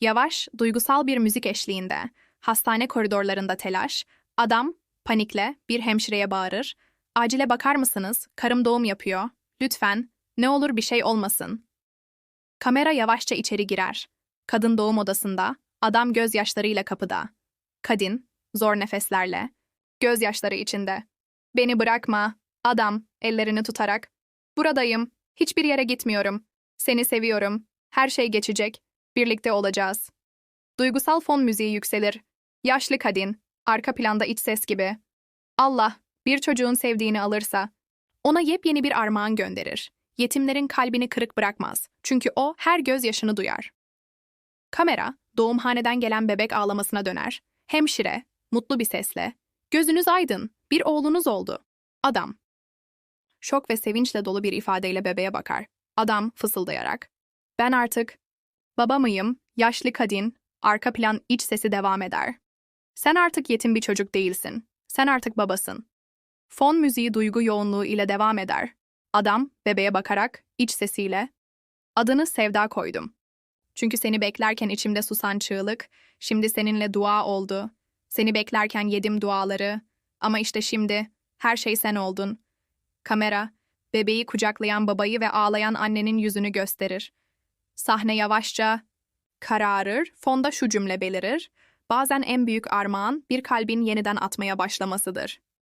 Yavaş, duygusal bir müzik eşliğinde, hastane koridorlarında telaş, adam, panikle bir hemşireye bağırır. Acile bakar mısınız? Karım doğum yapıyor. Lütfen, ne olur bir şey olmasın. Kamera yavaşça içeri girer. Kadın doğum odasında, adam gözyaşlarıyla kapıda. Kadın, zor nefeslerle, gözyaşları içinde. Beni bırakma. Adam, ellerini tutarak. Buradayım. Hiçbir yere gitmiyorum. Seni seviyorum. Her şey geçecek. Birlikte olacağız. Duygusal fon müziği yükselir. Yaşlı kadın, arka planda iç ses gibi. Allah, bir çocuğun sevdiğini alırsa, ona yepyeni bir armağan gönderir. Yetimlerin kalbini kırık bırakmaz. Çünkü o her gözyaşını duyar. Kamera, doğumhaneden gelen bebek ağlamasına döner. Hemşire, mutlu bir sesle, Gözünüz aydın, bir oğlunuz oldu. Adam. Şok ve sevinçle dolu bir ifadeyle bebeğe bakar. Adam fısıldayarak. Ben artık baba mıyım? Yaşlı kadın, arka plan iç sesi devam eder. Sen artık yetim bir çocuk değilsin. Sen artık babasın. Fon müziği duygu yoğunluğu ile devam eder. Adam bebeğe bakarak iç sesiyle adını Sevda koydum. Çünkü seni beklerken içimde susan çığlık, şimdi seninle dua oldu. Seni beklerken yedim duaları. Ama işte şimdi her şey sen oldun. Kamera, bebeği kucaklayan babayı ve ağlayan annenin yüzünü gösterir. Sahne yavaşça kararır, fonda şu cümle belirir. Bazen en büyük armağan bir kalbin yeniden atmaya başlamasıdır.